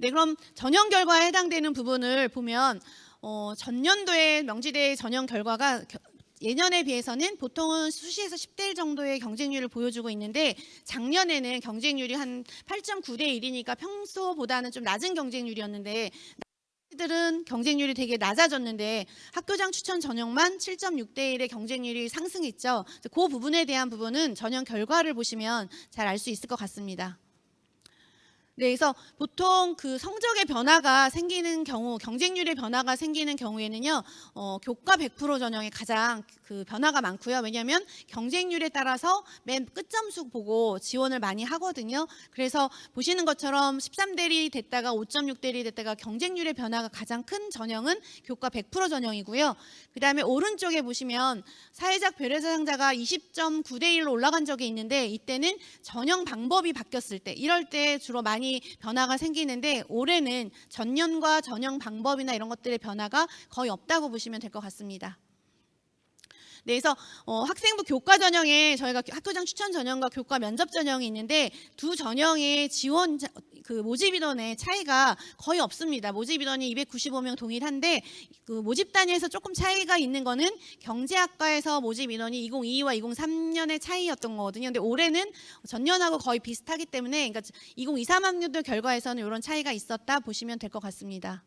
네, 그럼 전형 결과에 해당되는 부분을 보면 어, 전년도의 명지대 전형 결과가 겨- 예년에 비해서는 보통은 수시에서 10대 1 정도의 경쟁률을 보여주고 있는데 작년에는 경쟁률이 한 8.9대 1이니까 평소보다는 좀 낮은 경쟁률이었는데 들은 경쟁률이 되게 낮아졌는데 학교장 추천 전형만 7.6대 1의 경쟁률이 상승했죠. 그 부분에 대한 부분은 전형 결과를 보시면 잘 알 수 있을 것 같습니다. 네, 그래서 보통 그 성적의 변화가 생기는 경우, 경쟁률의 변화가 생기는 경우에는요, 어, 교과 100% 전형이 가장 그 변화가 많고요. 왜냐하면 경쟁률에 따라서 맨 끝점수 보고 지원을 많이 하거든요. 그래서 보시는 것처럼 13대리 됐다가 5.6대리 됐다가 경쟁률의 변화가 가장 큰 전형은 교과 100% 전형이고요. 그 다음에 오른쪽에 보시면 사회적 별에서상자가 20.9대 1로 올라간 적이 있는데 이때는 전형 방법이 바뀌었을 때 이럴 때 주로 많이 변화가 생기는데 올해는 전년과 전형 방법이나 이런 것들의 변화가 거의 없다고 보시면 될 것 같습니다. 네, 그래서 어, 학생부 교과 전형에 저희가 학교장 추천 전형과 교과 면접 전형이 있는데 두 전형의 지원 자- 그 모집 인원의 차이가 거의 없습니다. 모집 인원이 295명 동일한데 그 모집 단위에서 조금 차이가 있는 거는 경제학과에서 모집 인원이 2022와 2023년의 차이였던 거거든요. 근데 올해는 전년하고 거의 비슷하기 때문에 그러니까 2023 학년도 결과에서는 이런 차이가 있었다 보시면 될 것 같습니다.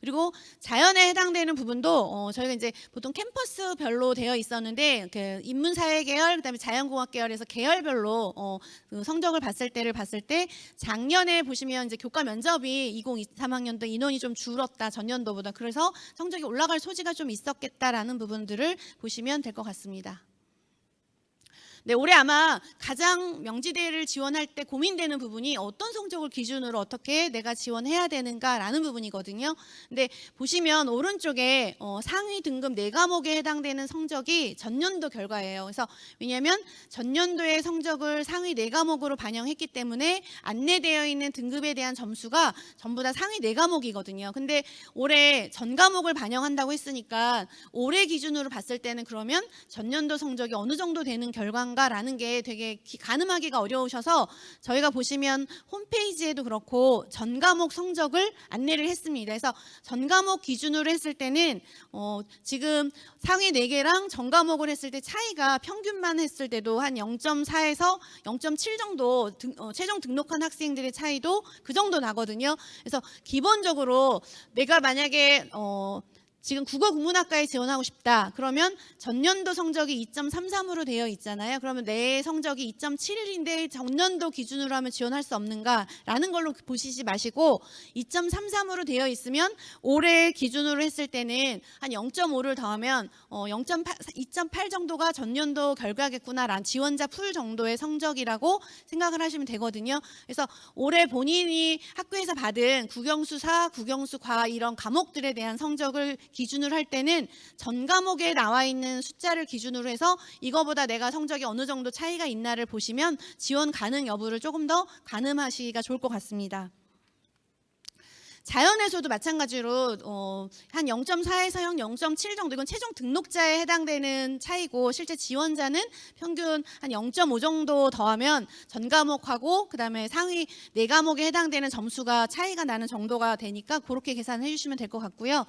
그리고 자연에 해당되는 부분도 어, 저희가 이제 보통 캠퍼스별로 되어 있었는데 그 인문사회 계열 그다음에 자연공학 계열에서 계열별로 어, 그 성적을 봤을 때를 봤을 때 작년에 보시면 이제 교과 면접이 2023학년도 인원이 좀 줄었다 전년도보다 그래서 성적이 올라갈 소지가 좀 있었겠다라는 부분들을 보시면 될 것 같습니다. 네, 올해 아마 가장 명지대를 지원할 때 고민되는 부분이 어떤 성적을 기준으로 어떻게 내가 지원해야 되는가라는 부분이거든요. 근데 보시면 오른쪽에 어, 상위 등급 네 과목에 해당되는 성적이 전년도 결과예요. 그래서 왜냐하면 전년도의 성적을 상위 네 과목으로 반영했기 때문에 안내되어 있는 등급에 대한 점수가 전부 다 상위 네 과목이거든요. 근데 올해 전 과목을 반영한다고 했으니까 올해 기준으로 봤을 때는 그러면 전년도 성적이 어느 정도 되는 결과인가 라는 게 되게 기- 가늠하기가 어려우셔서 저희가 보시면 홈페이지에도 그렇고 전 과목 성적을 안내를 했습니다. 그래서 전 과목 기준으로 했을 때는 어, 지금 상위 4개랑 전 과목을 했을 때 차이가 평균만 했을 때도 한 0.4에서 0.7 정도 등- 어, 최종 등록한 학생들의 차이도 그 정도 나거든요. 그래서 기본적으로 내가 만약에 어, 지금 국어 국문학과에 지원하고 싶다. 그러면 전년도 성적이 2.33으로 되어 있잖아요. 그러면 내 성적이 2.71인데 전년도 기준으로 하면 지원할 수 없는가라는 걸로 보시지 마시고 2.33으로 되어 있으면 올해 기준으로 했을 때는 한 0.5를 더하면 어, 0.8, 2.8 정도가 전년도 결과겠구나라는 지원자 풀 정도의 성적이라고 생각을 하시면 되거든요. 그래서 올해 본인이 학교에서 받은 국영수사, 국영수과 이런 과목들에 대한 성적을 기준으로 할 때는 전 과목에 나와 있는 숫자를 기준으로 해서 이거보다 내가 성적이 어느 정도 차이가 있나를 보시면 지원 가능 여부를 조금 더 가늠하시기가 좋을 것 같습니다. 자연에서도 마찬가지로 어, 한 0.4에서 한 0.7 정도 이건 최종 등록자에 해당되는 차이고 실제 지원자는 평균 한 0.5 정도 더하면 전 과목하고 그다음에 상위 네 과목에 해당되는 점수가 차이가 나는 정도가 되니까 그렇게 계산해 주시면 될 것 같고요.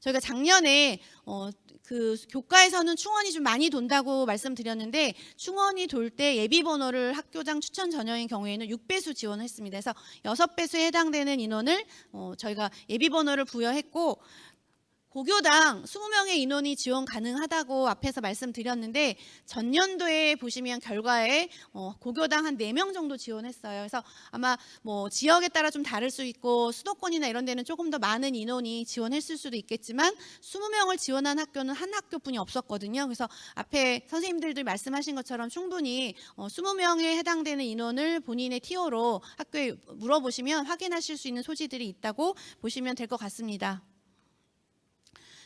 저희가 작년에 어, 그 교과에서는 충원이 좀 많이 돈다고 말씀드렸는데 충원이 돌 때 예비 번호를 학교장 추천 전형인 경우에는 6배수 지원했습니다. 그래서 6배수에 해당되는 인원을 어, 저희가 예비 번호를 부여했고 고교당 20명의 인원이 지원 가능하다고 앞에서 말씀드렸는데 전년도에 보시면 결과에 어, 고교당 한 4명 정도 지원했어요. 그래서 아마 뭐 지역에 따라 좀 다를 수 있고 수도권이나 이런 데는 조금 더 많은 인원이 지원했을 수도 있겠지만 20명을 지원한 학교는 한 학교뿐이 없었거든요. 그래서 앞에 선생님들도 말씀하신 것처럼 충분히 어, 20명에 해당되는 인원을 본인의 티오로 학교에 물어보시면 확인하실 수 있는 소지들이 있다고 보시면 될 것 같습니다.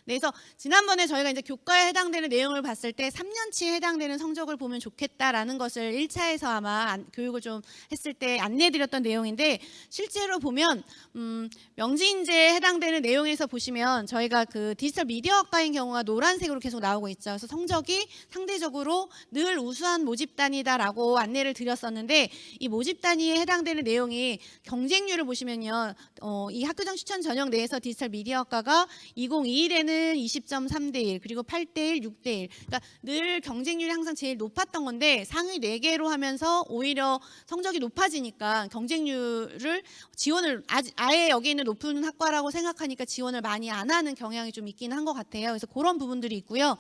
네, 그래서 지난번에 저희가 이제 교과에 해당되는 내용을 봤을 때 3년치에 해당되는 성적을 보면 좋겠다라는 것을 1차에서 아마 안- 교육을 좀 했을 때 안내해드렸던 내용인데 실제로 보면 음, 명지인재에 해당되는 내용에서 보시면 저희가 그 디지털 미디어학과인 경우가 노란색으로 계속 나오고 있죠. 그래서 성적이 상대적으로 늘 우수한 모집단이다라고 안내를 드렸었는데 이 모집단위에 해당되는 내용이 경쟁률을 보시면요. 어, 이 학교장 추천 전형 내에서 디지털 미디어학과가 2021에는 20.3대 1 그리고 8대 1, 6대 1. 그러니까 늘 경쟁률이 항상 제일 높았던 건데 상위 4개로 하면서 오히려 성적이 높아지니까 경쟁률을 지원을 아, 아예 여기 있는 높은 학과라고 생각하니까 지원을 많이 안 하는 경향이 좀 있긴 한 것 같아요. 그래서 그런 부분들이 있고요.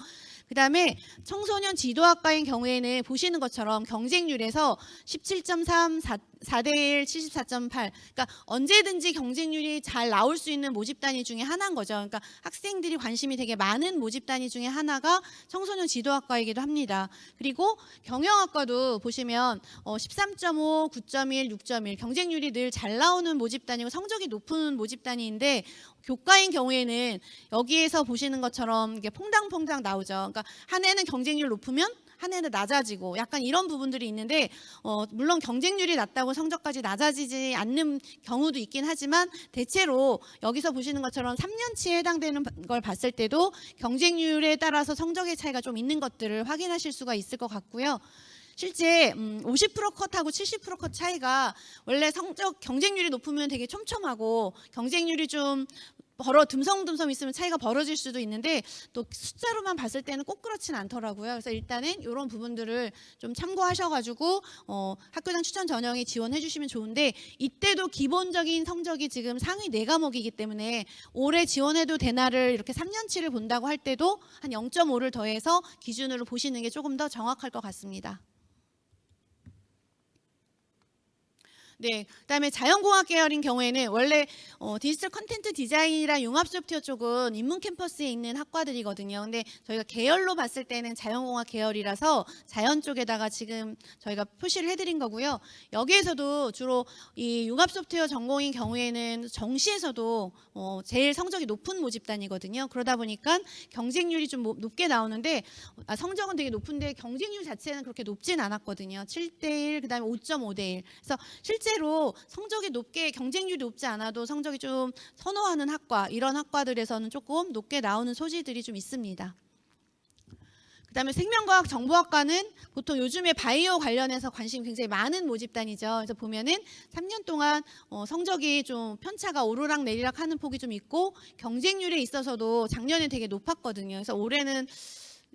그다음에 청소년 지도학과인 경우에는 보시는 것처럼 경쟁률에서 17.3, 4, 4대 1, 74.8. 그러니까 언제든지 경쟁률이 잘 나올 수 있는 모집 단위 중에 하나인 거죠. 그러니까 학생들이 관심이 되게 많은 모집 단위 중에 하나가 청소년 지도학과이기도 합니다. 그리고 경영학과도 보시면 어, 13.5, 9.1, 6.1 경쟁률이 늘 잘 나오는 모집 단위고 성적이 높은 모집 단위인데 교과인 경우에는 여기에서 보시는 것처럼 이게 퐁당퐁당 나오죠. 그러니까 한 해는 경쟁률 높으면 한 해는 낮아지고 약간 이런 부분들이 있는데 어, 물론 경쟁률이 낮다고 성적까지 낮아지지 않는 경우도 있긴 하지만 대체로 여기서 보시는 것처럼 3년치에 해당되는 걸 봤을 때도 경쟁률에 따라서 성적의 차이가 좀 있는 것들을 확인하실 수가 있을 것 같고요. 실제 음, 50% 컷하고 70%컷 차이가 원래 성적 경쟁률이 높으면 되게 촘촘하고 경쟁률이 좀 벌어 듬성듬성 있으면 차이가 벌어질 수도 있는데 또 숫자로만 봤을 때는 꼭 그렇진 않더라고요. 그래서 일단은 이런 부분들을 좀 참고하셔가지고 어, 학교장 추천 전형에 지원해 주시면 좋은데 이때도 기본적인 성적이 지금 상위 네 과목이기 때문에 올해 지원해도 되나를 이렇게 3년치를 본다고 할 때도 한 0.5를 더해서 기준으로 보시는 게 조금 더 정확할 것 같습니다. 네, 그다음에 자연공학 계열인 경우에는 원래 어, 디지털 컨텐츠 디자인이랑 융합 소프트웨어 쪽은 인문 캠퍼스에 있는 학과들이거든요. 근데 저희가 계열로 봤을 때는 자연공학 계열이라서 자연 쪽에다가 지금 저희가 표시를 해드린 거고요. 여기에서도 주로 이 융합 소프트웨어 전공인 경우에는 정시에서도 어, 제일 성적이 높은 모집단이거든요. 그러다 보니까 경쟁률이 좀 모- 높게 나오는데 아, 성적은 되게 높은데 경쟁률 자체는 그렇게 높진 않았거든요. 7대 1, 그다음에 5.5대 1. 그래서 실제 로 성적이 높게 경쟁률이 높지 않아도 성적이 좀 선호하는 학과 이런 학과들에서는 조금 높게 나오는 소지들이 좀 있습니다. 그다음에 생명과학 정보학과는 보통 요즘에 바이오 관련해서 관심이 굉장히 많은 모집단이죠. 그래서 보면은 3년 동안 어, 성적이 좀 편차가 오르락 내리락 하는 폭이 좀 있고 경쟁률에 있어서도 작년에 되게 높았거든요. 그래서 올해는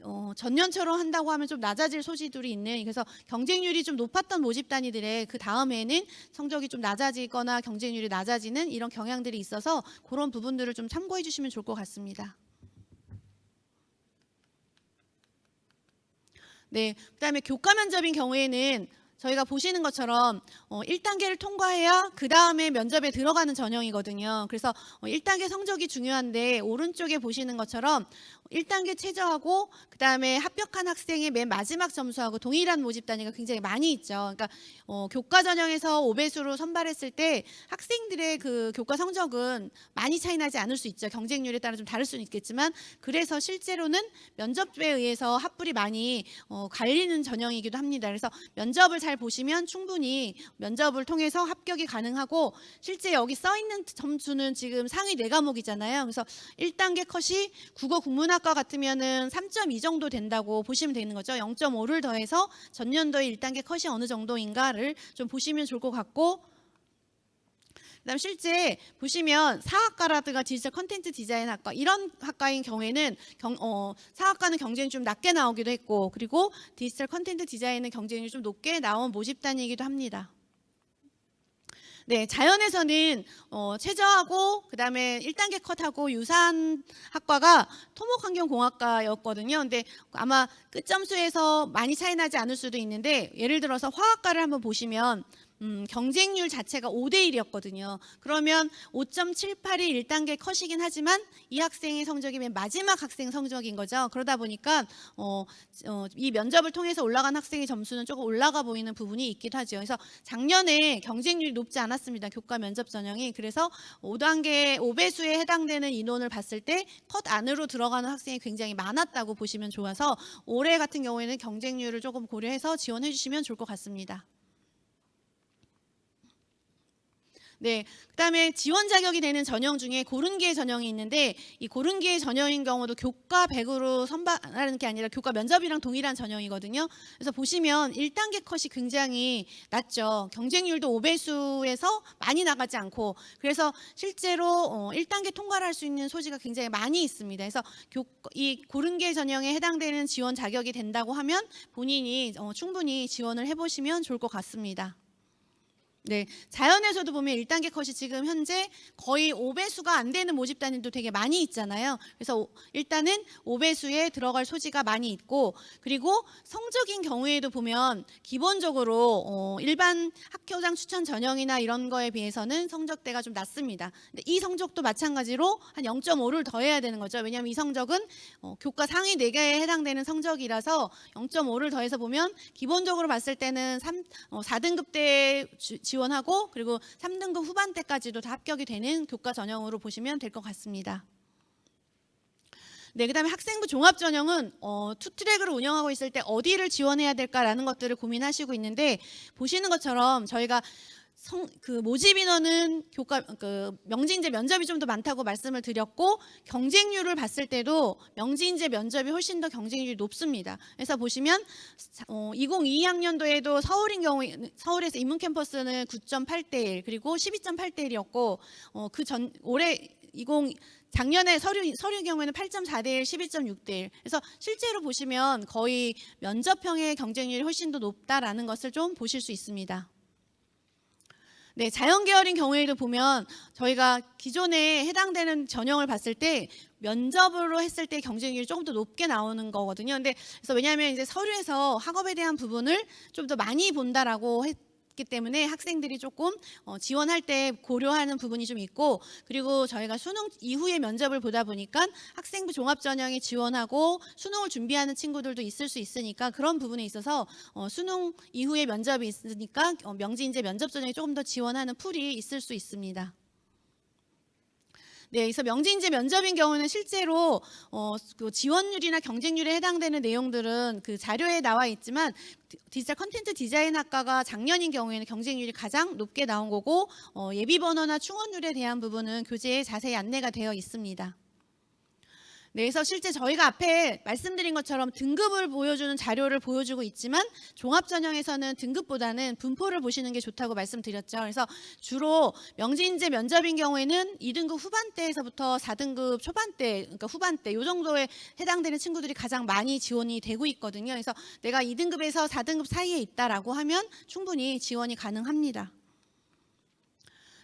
어, 전년처럼 한다고 하면 좀 낮아질 소지들이 있는 그래서 경쟁률이 좀 높았던 모집 단위들의 그 다음에는 성적이 좀 낮아지거나 경쟁률이 낮아지는 이런 경향들이 있어서 그런 부분들을 좀 참고해 주시면 좋을 것 같습니다. 네, 그다음에 교과 면접인 경우에는 저희가 보시는 것처럼 어, 1단계를 통과해야 그 다음에 면접에 들어가는 전형이거든요. 그래서 어, 1단계 성적이 중요한데 오른쪽에 보시는 것처럼 1단계 최저하고 그 다음에 합격한 학생의 맨 마지막 점수하고 동일한 모집 단위가 굉장히 많이 있죠. 그러니까 어, 교과 전형에서 5배수로 선발했을 때 학생들의 그 교과 성적은 많이 차이 나지 않을 수 있죠. 경쟁률에 따라 좀 다를 수는 있겠지만 그래서 실제로는 면접에 의해서 합불이 많이 어, 갈리는 전형이기도 합니다. 그래서 면접을 잘 보시면 충분히 면접을 통해서 합격이 가능하고 실제 여기 써 있는 점수는 지금 상위 네 과목이잖아요. 그래서 1단계 컷이 국어 국문학 과 같으면은 3.2 정도 된다고 보시면 되는 거죠. 0.5를 더해서 전년도에 1단계 컷이 어느 정도인가를 좀 보시면 좋을 것 같고 그다음 실제 보시면 사학과라든가 디지털 컨텐츠 디자인 학과 이런 학과인 경우에는 경, 어, 사학과는 경쟁이 좀 낮게 나오기도 했고 그리고 디지털 컨텐츠 디자인은 경쟁이 좀 높게 나온 모집단이기도 합니다. 네, 자연에서는 어, 최저하고 그다음에 1단계 컷하고 유사한 학과가 토목환경공학과였거든요. 근데 아마 끝 점수에서 많이 차이 나지 않을 수도 있는데 예를 들어서 화학과를 한번 보시면 음, 경쟁률 자체가 5대 1이었거든요. 그러면 5.781 1단계 컷이긴 하지만 이 학생의 성적이 맨 마지막 학생 성적인 거죠. 그러다 보니까 어, 어, 이 면접을 통해서 올라간 학생의 점수는 조금 올라가 보이는 부분이 있기도 하죠. 그래서 작년에 경쟁률이 높지 않았습니다. 교과 면접 전형이. 그래서 5단계 5배수에 해당되는 인원을 봤을 때 컷 안으로 들어가는 학생이 굉장히 많았다고 보시면 좋아서 올해 같은 경우에는 경쟁률을 조금 고려해서 지원해 주시면 좋을 것 같습니다. 네, 그다음에 지원 자격이 되는 전형 중에 고른기회 전형이 있는데 이 고른기회 전형인 경우도 교과 100으로 선발하는 게 아니라 교과 면접이랑 동일한 전형이거든요. 그래서 보시면 1단계 컷이 굉장히 낮죠. 경쟁률도 5배수에서 많이 나가지 않고 그래서 실제로 어, 1단계 통과를 할 수 있는 소지가 굉장히 많이 있습니다. 그래서 교, 이 고른기회 전형에 해당되는 지원 자격이 된다고 하면 본인이 어, 충분히 지원을 해보시면 좋을 것 같습니다. 네, 자연에서도 보면 1단계 컷이 지금 현재 거의 5배수가 안 되는 모집 단위도 되게 많이 있잖아요. 그래서 오- 일단은 5배수에 들어갈 소지가 많이 있고 그리고 성적인 경우에도 보면 기본적으로 어, 일반 학교장 추천 전형이나 이런 거에 비해서는 성적대가 좀 낮습니다. 근데 이 성적도 마찬가지로 한 0.5를 더해야 되는 거죠. 왜냐하면 이 성적은 어, 교과 상위 4개에 해당되는 성적이라서 0.5를 더해서 보면 기본적으로 봤을 때는 3, 어, 4등급 때 주- 지원하고 그리고 3등급 후반 때까지도 다 합격이 되는 교과 전형으로 보시면 될 것 같습니다. 네, 그다음에 학생부 종합 전형은 어, 투트랙으로 운영하고 있을 때 어디를 지원해야 될까라는 것들을 고민하시고 있는데 보시는 것처럼 저희가 성, 그 모집 인원은 교과 그 명지인재 면접이 좀 더 많다고 말씀을 드렸고 경쟁률을 봤을 때도 명지인재 면접이 훨씬 더 경쟁률이 높습니다. 그래서 보시면 어, 2022학년도에도 서울인 경우에 서울에서 인문 캠퍼스는 9.8대 1 그리고 12.8대 1이었고 어, 그 전 올해 20 작년에 서류 서류 경우에는 8.4대 1, 12.6대 1. 그래서 실제로 보시면 거의 면접형의 경쟁률이 훨씬 더 높다라는 것을 좀 보실 수 있습니다. 네, 자연 계열인 경우에도 보면 저희가 기존에 해당되는 전형을 봤을 때 면접으로 했을 때 경쟁률이 조금 더 높게 나오는 거거든요. 근데 그래서 왜냐하면 이제 서류에서 학업에 대한 부분을 좀 더 많이 본다라고 했 기 때문에 학생들이 조금 어, 지원할 때 고려하는 부분이 좀 있고 그리고 저희가 수능 이후에 면접을 보다 보니까 학생부 종합 전형에 지원하고 수능을 준비하는 친구들도 있을 수 있으니까 그런 부분에 있어서 어, 수능 이후에 면접이 있으니까 어, 명지인재 면접 전형에 조금 더 지원하는 풀이 있을 수 있습니다. 네, 그래서 명지인재 면접인 경우는 실제로 어, 그 지원율이나 경쟁률에 해당되는 내용들은 그 자료에 나와 있지만 디- 디지털 컨텐츠 디자인 학과가 작년인 경우에는 경쟁률이 가장 높게 나온 거고 어, 예비 번호나 충원율에 대한 부분은 교재에 자세히 안내가 되어 있습니다. 네, 그래서 실제 저희가 앞에 말씀드린 것처럼 등급을 보여주는 자료를 보여주고 있지만 종합 전형에서는 등급보다는 분포를 보시는 게 좋다고 말씀드렸죠. 그래서 주로 명지인재 면접인 경우에는 2등급 후반대에서부터 4등급 초반대, 그러니까 후반대 요 정도에 해당되는 친구들이 가장 많이 지원이 되고 있거든요. 그래서 내가 2등급에서 4등급 사이에 있다라고 하면 충분히 지원이 가능합니다.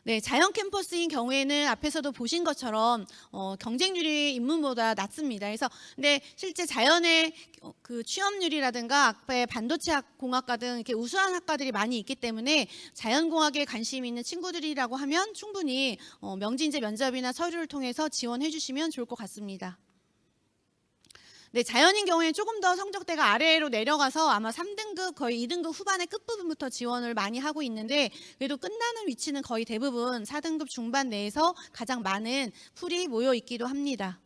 네, 자연 캠퍼스인 경우에는 앞에서도 보신 것처럼 어, 경쟁률이 인문보다 낮습니다. 그래서 근데 실제 자연의 어, 그 취업률이라든가 앞에 반도체 학- 공학과 등 이렇게 우수한 학과들이 많이 있기 때문에 자연공학에 관심 있는 친구들이라고 하면 충분히 어, 명지인재 면접이나 서류를 통해서 지원해 주시면 좋을 것 같습니다. 네, 자연인 경우에는 조금 더 성적대가 아래로 내려가서 아마 3등급 거의 2등급 후반의 끝부분부터 지원을 많이 하고 있는데 그래도 끝나는 위치는 거의 대부분 4등급 중반 내에서 가장 많은 풀이 모여 있기도 합니다.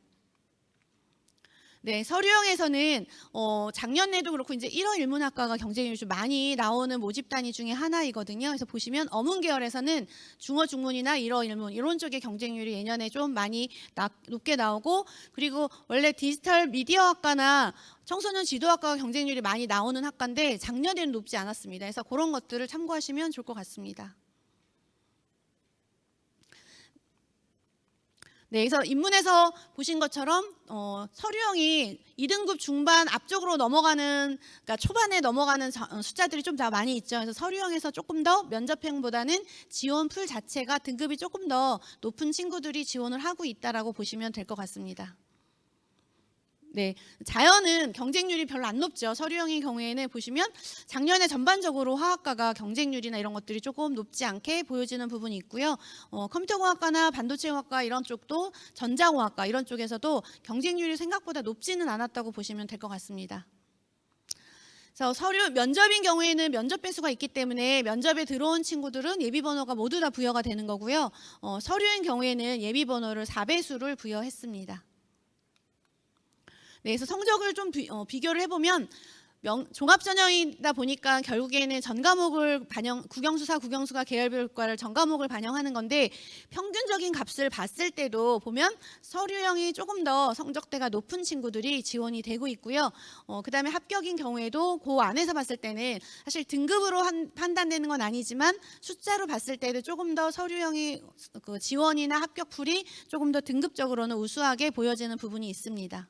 네, 서류형에서는 어, 작년에도 그렇고 이제 1호 일문학과가 경쟁률 이 좀 많이 나오는 모집 단위 중에 하나이거든요. 그래서 보시면 어문 계열에서는 중어 중문이나 1호 일문 이런 쪽의 경쟁률이 예년에 좀 많이 나- 높게 나오고 그리고 원래 디지털 미디어 학과나 청소년 지도학과가 경쟁률이 많이 나오는 학과인데 작년에는 높지 않았습니다. 그래서 그런 것들을 참고하시면 좋을 것 같습니다. 네, 그래서 인문에서 보신 것처럼 어, 서류형이 2등급 중반 앞쪽으로 넘어가는, 그러니까 초반에 넘어가는 자- 어, 숫자들이 좀 더 많이 있죠. 그래서 서류형에서 조금 더 면접형보다는 지원 풀 자체가 등급이 조금 더 높은 친구들이 지원을 하고 있다라고 보시면 될 것 같습니다. 네, 자연은 경쟁률이 별로 안 높죠. 서류형의 경우에는 보시면 작년에 전반적으로 화학과가 경쟁률이나 이런 것들이 조금 높지 않게 보여지는 부분이 있고요. 어, 컴퓨터공학과나 반도체공학과 이런 쪽도 전자공학과 이런 쪽에서도 경쟁률이 생각보다 높지는 않았다고 보시면 될 것 같습니다. 그래서 서류 면접인 경우에는 면접 배수가 있기 때문에 면접에 들어온 친구들은 예비 번호가 모두 다 부여가 되는 거고요. 어, 서류인 경우에는 예비 번호를 4배수를 부여했습니다. 네, 그래서 성적을 좀 비, 어, 비교를 해보면 명, 종합전형이다 보니까 결국에는 전 과목을 반영 국영수사 국영수가 계열별 과를 전 과목을 반영하는 건데 평균적인 값을 봤을 때도 보면 서류형이 조금 더 성적대가 높은 친구들이 지원이 되고 있고요. 어, 그다음에 합격인 경우에도 그 안에서 봤을 때는 사실 등급으로 한, 판단되는 건 아니지만 숫자로 봤을 때도 조금 더 서류형이 그 지원이나 합격풀이 조금 더 등급적으로는 우수하게 보여지는 부분이 있습니다.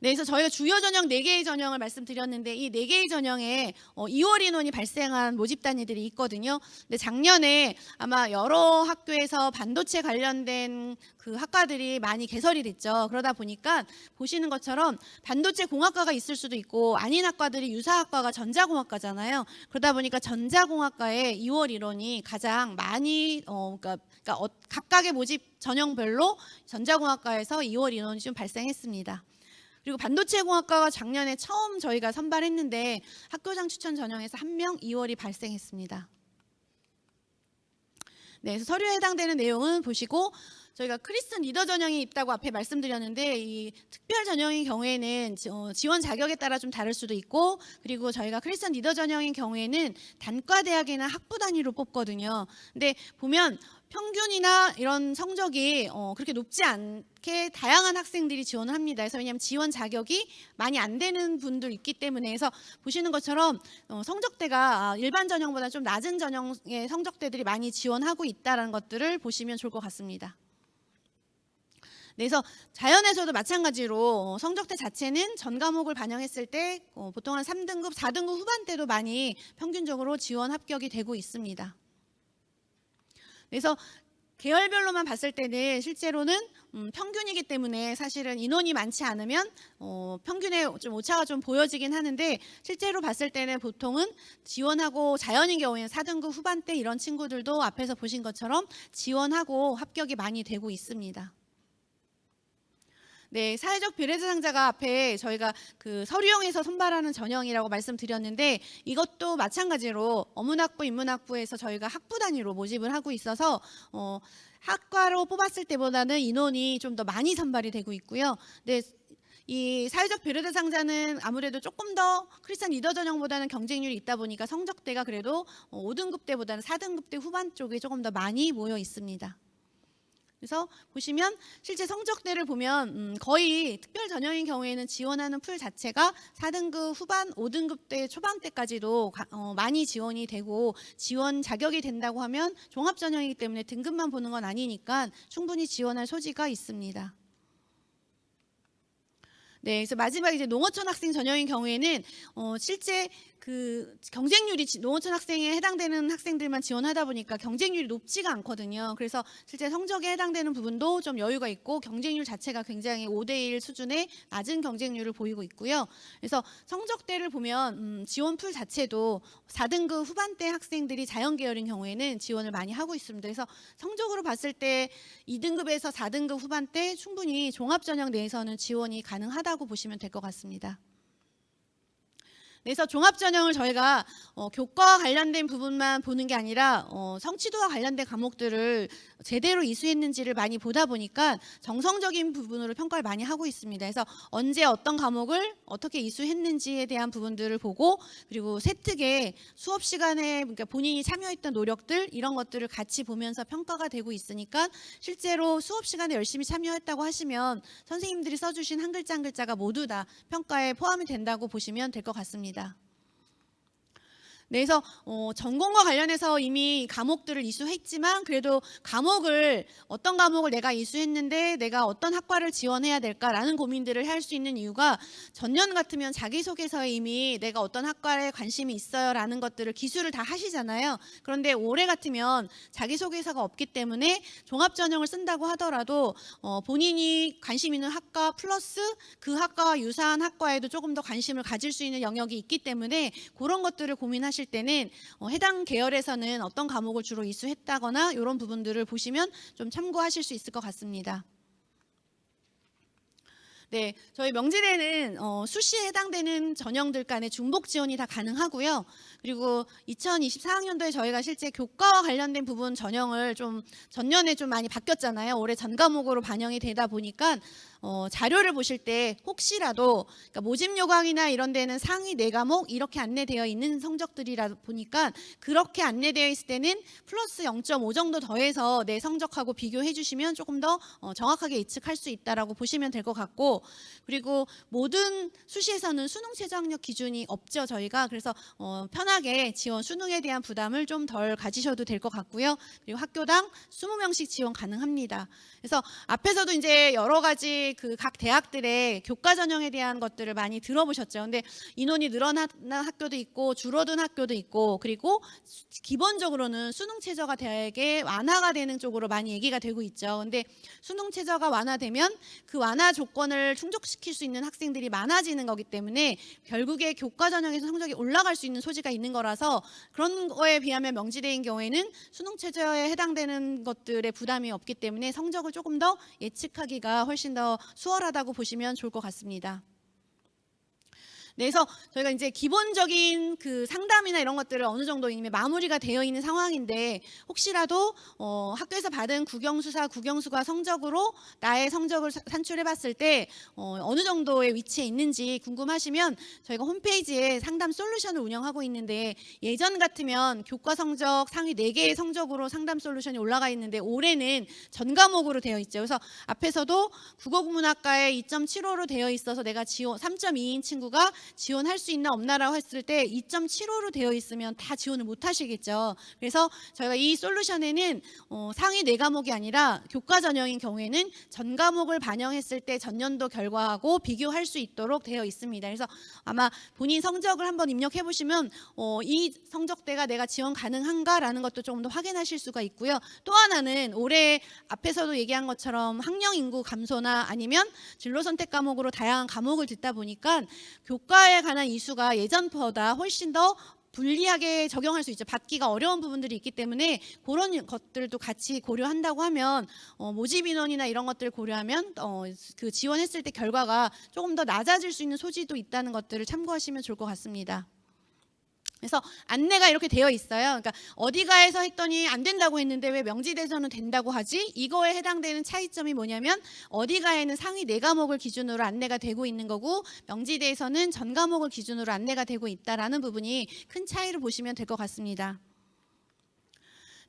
네, 그래서 저희가 주요 전형 4개의 전형을 말씀드렸는데 이 4개의 전형에 어, 2월 인원이 발생한 모집 단위들이 있거든요. 근데 작년에 아마 여러 학교에서 반도체 관련된 그 학과들이 많이 개설이 됐죠. 그러다 보니까 보시는 것처럼 반도체 공학과가 있을 수도 있고 아닌 학과들이 유사 학과가 전자공학과잖아요. 그러다 보니까 전자공학과의 2월 인원이 가장 많이 어, 그러니까, 그러니까 어, 각각의 모집 전형별로 전자공학과에서 2월 인원이 좀 발생했습니다. 그리고 반도체 공학과가 작년에 처음 저희가 선발했는데 학교장 추천 전형에서 한 명 2월이 발생했습니다. 네, 그래서 서류에 해당되는 내용은 보시고 저희가 크리스천 리더 전형이 있다고 앞에 말씀드렸는데 이 특별 전형인 경우에는 지- 어, 지원 자격에 따라 좀 다를 수도 있고 그리고 저희가 크리스천 리더 전형인 경우에는 단과 대학이나 학부 단위로 뽑거든요. 근데 보면 평균이나 이런 성적이 어, 그렇게 높지 않게 다양한 학생들이 지원을 합니다. 그래서 왜냐하면 지원 자격이 많이 안 되는 분들 있기 때문에 해서 보시는 것처럼 어, 성적대가 아, 일반 전형보다 좀 낮은 전형의 성적대들이 많이 지원하고 있다는 것들을 보시면 좋을 것 같습니다. 네, 그래서 자연에서도 마찬가지로 어, 성적대 자체는 전 과목을 반영했을 때 어, 보통 한 3등급, 4등급 후반대도 많이 평균적으로 지원 합격이 되고 있습니다. 그래서 계열별로만 봤을 때는 실제로는 음, 평균이기 때문에 사실은 인원이 많지 않으면 어, 평균에 좀 오차가 좀 보여지긴 하는데 실제로 봤을 때는 보통은 지원하고 자연인 경우에는 4등급 후반대 이런 친구들도 앞에서 보신 것처럼 지원하고 합격이 많이 되고 있습니다. 네, 사회적 비례 대상자가 앞에 저희가 그 서류형에서 선발하는 전형이라고 말씀드렸는데 이것도 마찬가지로 어문학부, 인문학부에서 저희가 학부 단위로 모집을 하고 있어서 어, 학과로 뽑았을 때보다는 인원이 좀 더 많이 선발이 되고 있고요. 네, 이 사회적 배려 대상자는 아무래도 조금 더 크리스찬 리더 전형보다는 경쟁률이 있다 보니까 성적대가 그래도 5등급 때보다는 4등급 대 후반 쪽에 조금 더 많이 모여 있습니다. 그래서 보시면 실제 성적대를 보면 음, 거의 특별 전형인 경우에는 지원하는 풀 자체가 4등급 후반, 5등급 대 초반대까지도 가- 어, 많이 지원이 되고 지원 자격이 된다고 하면 종합 전형이기 때문에 등급만 보는 건 아니니까 충분히 지원할 소지가 있습니다. 네, 그래서 마지막 이제 농어촌 학생 전형인 경우에는 어, 실제 그 경쟁률이 지- 농어촌 학생에 해당되는 학생들만 지원하다 보니까 경쟁률이 높지가 않거든요. 그래서 실제 성적에 해당되는 부분도 좀 여유가 있고 경쟁률 자체가 굉장히 5대1 수준의 낮은 경쟁률을 보이고 있고요. 그래서 성적대를 보면 음, 지원 풀 자체도 4등급 후반대 학생들이 자연 계열인 경우에는 지원을 많이 하고 있습니다. 그래서 성적으로 봤을 때 2등급에서 4등급 후반대 충분히 종합 전형 내에서는 지원이 가능하다고 보시면 될 것 같습니다. 그래서 종합 전형을 저희가 어, 교과와 관련된 부분만 보는 게 아니라 어, 성취도와 관련된 과목들을 제대로 이수했는지를 많이 보다 보니까 정성적인 부분으로 평가를 많이 하고 있습니다. 그래서 언제 어떤 과목을 어떻게 이수했는지에 대한 부분들을 보고 그리고 세특에 수업 시간에 그러니까 본인이 참여했던 노력들 이런 것들을 같이 보면서 평가가 되고 있으니까 실제로 수업 시간에 열심히 참여했다고 하시면 선생님들이 써주신 한 글자 한 글자가 모두 다 평가에 포함이 된다고 보시면 될 것 같습니다. 네, 그래서 어, 전공과 관련해서 이미 과목들을 이수했지만 그래도 과목을 어떤 과목을 내가 이수했는데 내가 어떤 학과를 지원해야 될까라는 고민들을 할 수 있는 이유가 전년 같으면 자기소개서에 이미 내가 어떤 학과에 관심이 있어요라는 것들을 기술을 다 하시잖아요. 그런데 올해 같으면 자기소개서가 없기 때문에 종합전형을 쓴다고 하더라도 어, 본인이 관심 있는 학과 플러스 그 학과와 유사한 학과에도 조금 더 관심을 가질 수 있는 영역이 있기 때문에 그런 것들을 고민하 실 때는 어, 해당 계열에서는 어떤 과목을 주로 이수했다거나 이런 부분들을 보시면 좀 참고하실 수 있을 것 같습니다. 네, 저희 명지대는 어, 수시에 해당되는 전형들 간의 중복 지원이 다 가능하고요. 그리고 2024학년도에 저희가 실제 교과와 관련된 부분 전형을 좀 전년에 좀 많이 바뀌었잖아요. 올해 전 과목으로 반영이 되다 보니까 어, 자료를 보실 때 혹시라도 그러니까 모집 요강이나 이런 데는 상위 네 과목 이렇게 안내되어 있는 성적들이라 보니까 그렇게 안내되어 있을 때는 플러스 0.5 정도 더해서 내 성적하고 비교해 주시면 조금 더 어, 정확하게 예측할 수 있다라고 보시면 될 것 같고 그리고 모든 수시에서는 수능 최저학력 기준이 없죠 저희가 그래서 어, 편 하게 지원 수능에 대한 부담을 좀 덜 가지셔도 될 것 같고요. 그리고 학교당 20명씩 지원 가능합니다. 그래서 앞에서도 이제 여러 가지 그 각 대학들의 교과 전형에 대한 것들을 많이 들어보셨죠. 근데 인원이 늘어난 학교도 있고 줄어든 학교도 있고 그리고 기본적으로는 수능 최저가 대학에 완화가 되는 쪽으로 많이 얘기가 되고 있죠. 근데 수능 최저가 완화되면 그 완화 조건을 충족시킬 수 있는 학생들이 많아지는 거기 때문에 결국에 교과 전형에서 성적이 올라갈 수 있는 소지가 있는 거라서 그런 거에 비하면 명지대인 경우에는 수능 최저에 해당되는 것들의 부담이 없기 때문에 성적을 조금 더 예측하기가 훨씬 더 수월하다고 보시면 좋을 것 같습니다. 네, 그래서 저희가 이제 기본적인 그 상담이나 이런 것들을 어느 정도 이미 마무리가 되어 있는 상황인데 혹시라도 어, 학교에서 받은 국영수사, 국영수가 성적으로 나의 성적을 사- 산출해봤을 때 어, 어느 정도의 위치에 있는지 궁금하시면 저희가 홈페이지에 상담 솔루션을 운영하고 있는데 예전 같으면 교과 성적 상위 4개의 성적으로 상담 솔루션이 올라가 있는데 올해는 전 과목으로 되어 있죠. 그래서 앞에서도 국어국문학과에 2.75로 되어 있어서 내가 지원 3.2인 친구가 지원할 수 있나 없나라고 했을 때 2.75로 되어 있으면 다 지원을 못 하시겠죠. 그래서 저희가 이 솔루션에는 어, 상위 네 과목이 아니라 교과 전형인 경우에는 전 과목을 반영했을 때 전년도 결과하고 비교할 수 있도록 되어 있습니다. 그래서 아마 본인 성적을 한번 입력해 보시면 어, 이 성적대가 내가 지원 가능한가라는 것도 조금 더 확인하실 수가 있고요. 또 하나는 올해 앞에서도 얘기한 것처럼 학령 인구 감소나 아니면 진로 선택 과목으로 다양한 과목을 듣다 보니까 교과 에 관한 이수가 예전보다 훨씬 더 불리하게 적용할 수 있죠. 받기가 어려운 부분들이 있기 때문에 그런 것들도 같이 고려한다고 하면 어, 모집 인원이나 이런 것들을 고려하면 어, 그 지원했을 때 결과가 조금 더 낮아질 수 있는 소지도 있다는 것들을 참고하시면 좋을 것 같습니다. 그래서 안내가 이렇게 되어 있어요. 그러니까 어디가에서 했더니 안 된다고 했는데 왜 명지대에서는 된다고 하지? 이거에 해당되는 차이점이 뭐냐면 어디가에는 상위 네 과목을 기준으로 안내가 되고 있는 거고 명지대에서는 전 과목을 기준으로 안내가 되고 있다라는 부분이 큰 차이를 보시면 될 것 같습니다.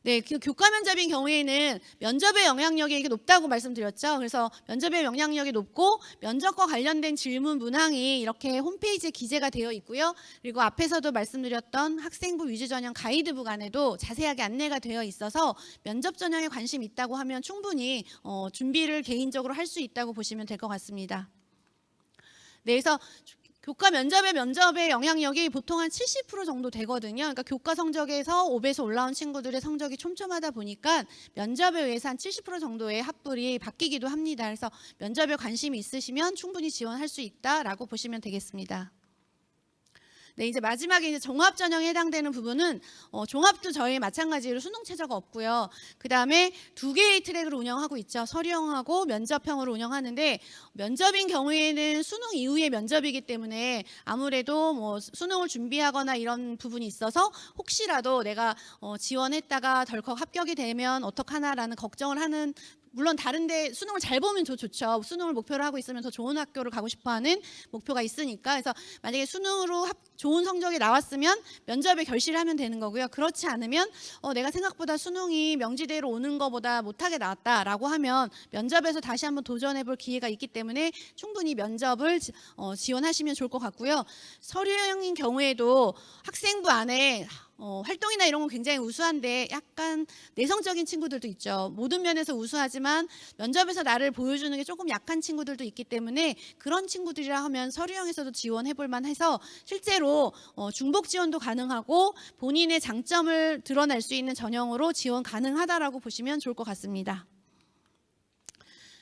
네, 그 교과 면접인 경우에는 면접의 영향력이 높다고 말씀드렸죠. 그래서 면접의 영향력이 높고 면접과 관련된 질문 문항이 이렇게 홈페이지에 기재가 되어 있고요. 그리고 앞에서도 말씀드렸던 학생부 위주 전형 가이드북 안에도 자세하게 안내가 되어 있어서 면접 전형에 관심 있다고 하면 충분히 어, 준비를 개인적으로 할 수 있다고 보시면 될 것 같습니다. 네, 그래서 교과 면접의 면접의 영향력이 보통 한 70% 정도 되거든요. 그러니까 교과 성적에서 5배에서 올라온 친구들의 성적이 촘촘하다 보니까 면접에 의해서 한 70% 정도의 합불이 바뀌기도 합니다. 그래서 면접에 관심이 있으시면 충분히 지원할 수 있다라고 보시면 되겠습니다. 네, 이제 마지막에 이제 종합 전형에 해당되는 부분은 어, 종합도 저희 마찬가지로 수능 최저가 없고요. 그 다음에 두 개의 트랙을 운영하고 있죠. 서류형하고 면접형으로 운영하는데 면접인 경우에는 수능 이후의 면접이기 때문에 아무래도 뭐 수능을 준비하거나 이런 부분이 있어서 혹시라도 내가 어, 지원했다가 덜컥 합격이 되면 어떡하나라는 걱정을 하는 물론 다른데 수능을 잘 보면 더 좋죠. 수능을 목표로 하고 있으면 더 좋은 학교를 가고 싶어하는 목표가 있으니까 그래서 만약에 수능으로 합, 좋은 성적이 나왔으면 면접에 결실을 하면 되는 거고요. 그렇지 않으면 어, 내가 생각보다 수능이 명지대로 오는 것보다 못하게 나왔다라고 하면 면접에서 다시 한번 도전해 볼 기회가 있기 때문에 충분히 면접을 지- 어, 지원하시면 좋을 것 같고요. 서류형인 경우에도 학생부 안에 어, 활동이나 이런 건 굉장히 우수한데 약간 내성적인 친구들도 있죠. 모든 면에서 우수하지만 면접에서 나를 보여주는 게 조금 약한 친구들도 있기 때문에 그런 친구들이라 하면 서류형에서도 지원해 볼 만해서 실제로 어, 중복 지원도 가능하고 본인의 장점을 드러낼 수 있는 전형으로 지원 가능하다라고 보시면 좋을 것 같습니다.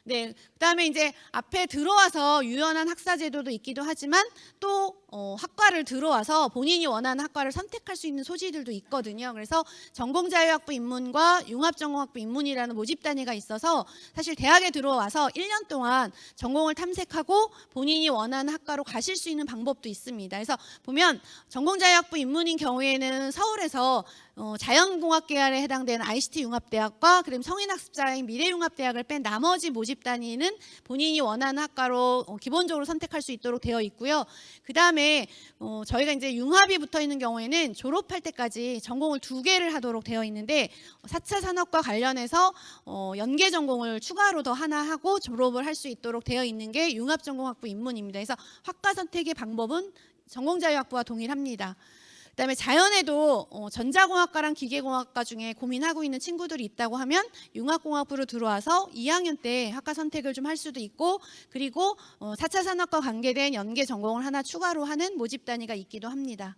네, 그다음에 이제 앞에 들어와서 유연한 학사 제도도 있기도 하지만 또 어, 학과를 들어와서 본인이 원하는 학과를 선택할 수 있는 소지들도 있거든요. 그래서 전공자유학부 입문과 융합전공학부 입문이라는 모집 단위가 있어서 사실 대학에 들어와서 1년 동안 전공을 탐색하고 본인이 원하는 학과로 가실 수 있는 방법도 있습니다. 그래서 보면 전공자유학부 입문인 경우에는 서울에서 어, 자연공학 계열에 해당되는 ICT 융합대학과 그리고 성인학습자인 미래융합대학을 뺀 나머지 모집 단위는 본인이 원하는 학과로 어, 기본적으로 선택할 수 있도록 되어 있고요. 그 다음에 어, 저희가 이제 융합이 붙어 있는 경우에는 졸업할 때까지 전공을 두 개를 하도록 되어 있는데 4차 산업과 관련해서 어, 연계 전공을 추가로 더 하나 하고 졸업을 할 수 있도록 되어 있는 게 융합 전공학부 입문입니다. 그래서 학과 선택의 방법은 전공자유학부와 동일합니다. 그다음에 자연에도 어, 전자공학과랑 기계공학과 중에 고민하고 있는 친구들이 있다고 하면 융합공학부로 들어와서 2학년 때 학과 선택을 좀 할 수도 있고 그리고 어, 4차 산업과 관계된 연계 전공을 하나 추가로 하는 모집 단위가 있기도 합니다.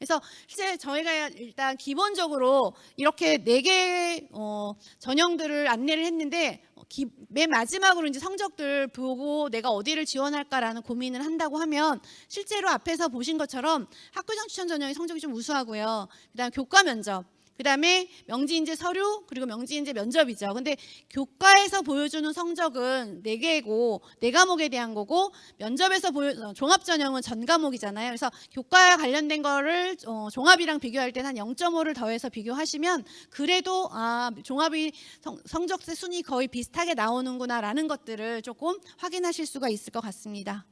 그래서 실제 저희가 일단 기본적으로 이렇게 네개 어, 전형들을 안내를 했는데 어, 기- 맨 마지막으로 이제 성적들 보고 내가 어디를 지원할까라는 고민을 한다고 하면 실제로 앞에서 보신 것처럼 학교장 추천 전형의 성적이 좀 우수하고요. 그다음 교과 면접. 그다음에 명지인재 서류 그리고 명지인재 면접이죠. 근데 교과에서 보여주는 성적은 네 개고 네 과목에 대한 거고 면접에서 보여 어, 종합 전형은 전 과목이잖아요. 그래서 교과와 관련된 거를 어, 종합이랑 비교할 때는 한 0.5를 더해서 비교하시면 그래도 아 종합이 성, 성적세 순위 거의 비슷하게 나오는구나라는 것들을 조금 확인하실 수가 있을 것 같습니다.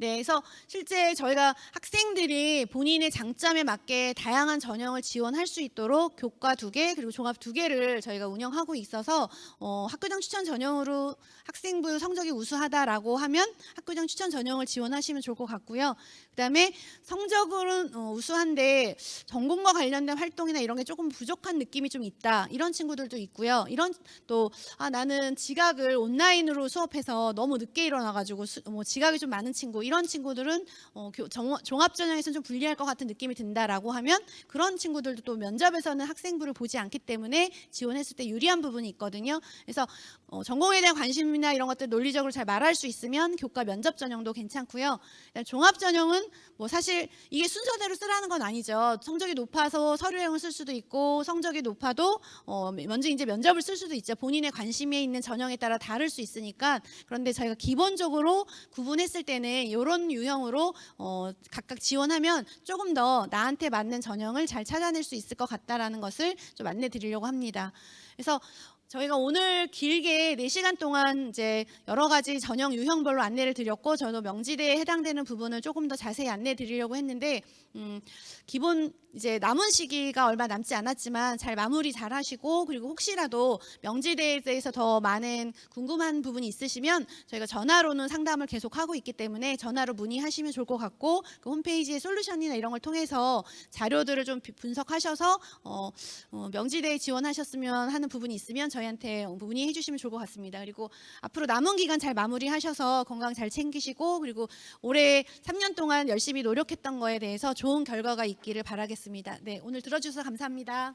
네, 그래서 실제 저희가 학생들이 본인의 장점에 맞게 다양한 전형을 지원할 수 있도록 교과 두 개 그리고 종합 두 개를 저희가 운영하고 있어서 어, 학교장 추천 전형으로 학생부 성적이 우수하다라고 하면 학교장 추천 전형을 지원하시면 좋을 것 같고요. 그다음에 성적은 어, 우수한데 전공과 관련된 활동이나 이런 게 조금 부족한 느낌이 좀 있다 이런 친구들도 있고요. 이런 또 아, 나는 지각을 온라인으로 수업해서 너무 늦게 일어나가지고 수- 뭐 지각이 좀 많은 친구 이런 친구들은 어, 교- 정- 종합전형에서는 좀 불리할 것 같은 느낌이 든다라고 하면 그런 친구들도 또 면접에서는 학생부를 보지 않기 때문에 지원했을 때 유리한 부분이 있거든요. 그래서 어, 전공에 대한 관심이나 이런 것들 논리적으로 잘 말할 수 있으면 교과 면접 전형도 괜찮고요. 종합 전형은 뭐 사실 이게 순서대로 쓰라는 건 아니죠. 성적이 높아서 서류형을 쓸 수도 있고 성적이 높아도 어, 먼저 이제 면접을 쓸 수도 있죠. 본인의 관심에 있는 전형에 따라 다를 수 있으니까 그런데 저희가 기본적으로 구분했을 때는 이런 유형으로 어, 각각 지원하면 조금 더 나한테 맞는 전형을 잘 찾아낼 수 있을 것 같다라는 것을 좀 안내 드리려고 합니다. 그래서 저희가 오늘 길게 4시간 동안 이제 여러 가지 전형 유형별로 안내를 드렸고 저도 명지대에 해당되는 부분을 조금 더 자세히 안내 드리려고 했는데 음, 기본 이제 남은 시기가 얼마 남지 않았지만 잘 마무리 잘 하시고 그리고 혹시라도 명지대에 대해서 더 많은 궁금한 부분이 있으시면 저희가 전화로는 상담을 계속 하고 있기 때문에 전화로 문의하시면 좋을 것 같고 그 홈페이지의 솔루션이나 이런 걸 통해서 자료들을 좀 비- 분석하셔서 어, 어, 명지대에 지원하셨으면 하는 부분이 있으면 저희한테 문의해 주시면 좋을 것 같습니다. 그리고 앞으로 남은 기간 잘 마무리하셔서 건강 잘 챙기시고 그리고 올해 3년 동안 열심히 노력했던 거에 대해서 좋은 결과가 있기를 바라겠습니다. 네, 오늘 들어주셔서 감사합니다.